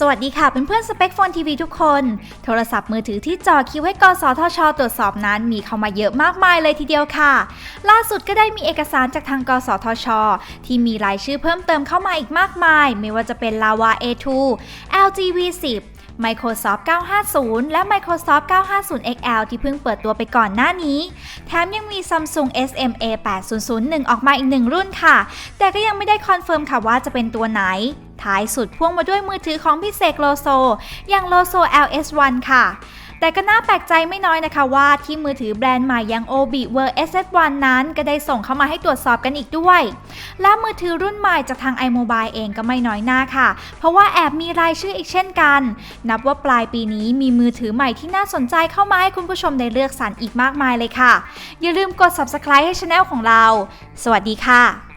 สวัสดีค่ะเพื่อนๆสเปคโฟนทีวีทุกคน โทรศัพท์มือถือที่จอคิวให้กสทช ตรวจสอบนั้นมีเข้ามาเยอะมากมายเลยทีเดียวค่ะ ล่าสุดก็ได้มีเอกสารจากทางกสทช ที่มีรายชื่อเพิ่มเติมเข้ามาอีกมากมาย ไม่ว่าจะเป็นลาวา A2 LG V10 Microsoft 950 และ Microsoft 950 XL ที่เพิ่งเปิดตัวไปก่อนหน้านี้ แถมยังมี Samsung SMA 8001 ออกมาอีกหนึ่งรุ่นค่ะ แต่ก็ยังไม่ได้คอนเฟิร์มค่ะว่าจะเป็นตัวไหน ท้ายสุดพ่วงมาด้วยมือถือของพี่เสกโลโซ อย่างโลโซ LS1 ค่ะ แต่ก็น่าแปลกใจไม่น้อยนะคะว่าที่มือถือแบรนด์ใหม่อย่าง Obi Wear SS1 นั้นก็ได้ส่งเข้ามาให้ตรวจสอบกันอีกด้วย และมือถือรุ่นใหม่จากทาง iMobile เองก็ไม่น้อยหน้าค่ะ เพราะว่าแอบมีรายชื่ออีกเช่นกัน นับว่าปลายปีนี้มีมือถือใหม่ที่น่าสนใจเข้ามาให้คุณผู้ชมได้เลือกสรรอีกมากมายเลยค่ะ อย่าลืมกด subscribe ให้ช anel ของเรา สวัสดีค่ะ